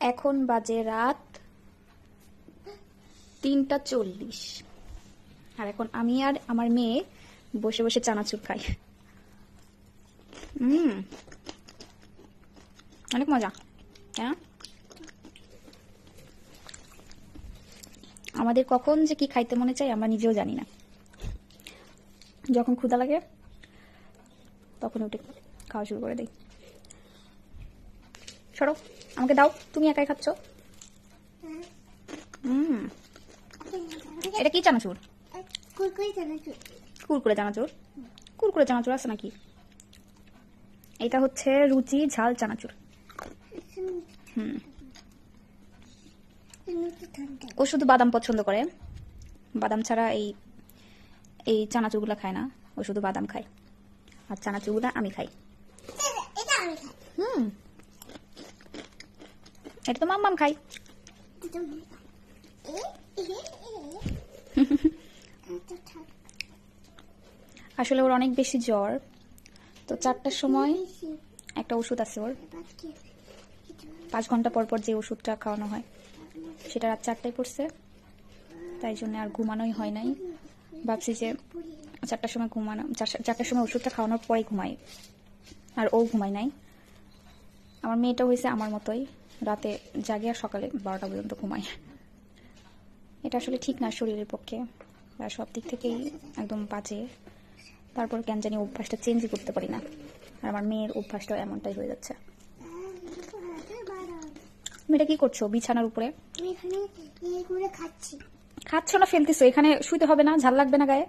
এখন বাজে রাত তিনটা চল্লিশ। আর এখন আমি আর আমার মেয়ে বসে বসে চানাচুর খাই। হুম অনেক মজা হ্যাঁ আমাদের কখন যে কি খাইতে মনে চাই আমরা নিজেও জানি না। যখন ক্ষুধা লাগে, তখন উঠে খাওয়া শুরু করে দেই। সরো। আমাকে দাও তুমি একাই খাচ্ছ। হুম। এটা কি চানাচুর? কুরকুরি চানাচুর। কুরকুরে চানাচুর? আছে নাকি? এটা হচ্ছে রুচি ঝাল চানাচুর। হুম। ও শুধু বাদাম পছন্দ করে। বাদাম ছাড়া এই এই চানাচুরগুলো খায় না। ও শুধু বাদাম খায়। আর চানাচুরগুলো আমি আমি খাই। হুম। এটা তো মাম্মাম খাই আসলে ওর অনেক বেশি জ্বর। তো চারটার সময় একটা ওষুধ আছে ওর। পাঁচ ঘণ্টা পর পর যে ওষুধটা খাওয়ানো হয়, সেটা রাত চারটায় পড়ছে। তাই জন্য আর ঘুমানোই হয় নাই। ভাবছি যে চারটার সময় ঘুমানো, চার- চারটার সময় ওষুধটা খাওয়ানোর পরে ঘুমাই। আর ও ঘুমায় নাই। আমার মেয়েটা হয়েছে আমার মতোই। রাতে জাগে আর সকালে বারোটা পর্যন্ত ঘুমায়। এটা আসলে ঠিক না শরীরের পক্ষে। সব দিক থেকেই একদম বাজে। তারপর কেন জানি অভ্যাসটা চেঞ্জই করতে পারি না। আর আমার মেয়ের অভ্যাসটাও এমনটাই হয়ে যাচ্ছে। তুমি এটা কি করছ বিছানার উপরে? করে খাচ্ছি। খাচ্ছ না ফেলতেছো। এখানে শুইতে হবে না? ঝাল লাগবে না গায়ে?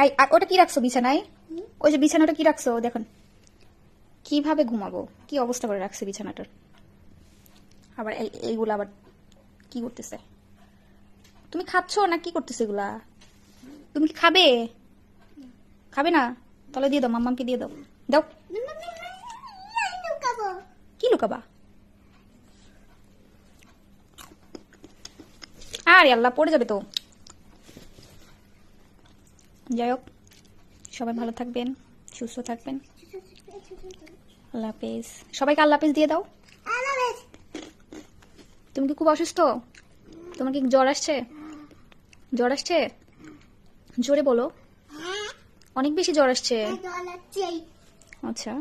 আই ওটা কি রাখছো বিছানায়? ওই যে বিছানাটা কি রাখছো? দেখুন। কীভাবে ঘুমাবো? কি অবস্থা করে রাখছে বিছানাটার? আবার এই এইগুলা আবার কি করতেছে? তুমি খাচ্ছ না কি করতেছে এগুলা? তুমি কি খাবে? খাবে না? তাহলে দিয়ে দাও, মাম্মামকে দিয়ে দাও। দাও। কি লুকাবা? আরে আল্লাহ, পড়ে যাবে তো। যাই হোক, সবাই ভালো থাকবেন, সুস্থ থাকবেন। আল্লাহ হাফেজ। সবাইকে আল্লাহ হাফেজ দিয়ে দাও। তুমি কি খুব অসুস্থ? তোমার কি জ্বর আসছে? জ্বর আসছে? জোরে বলো। হ্যাঁ। অনেক বেশি জ্বর আসছে। আচ্ছা।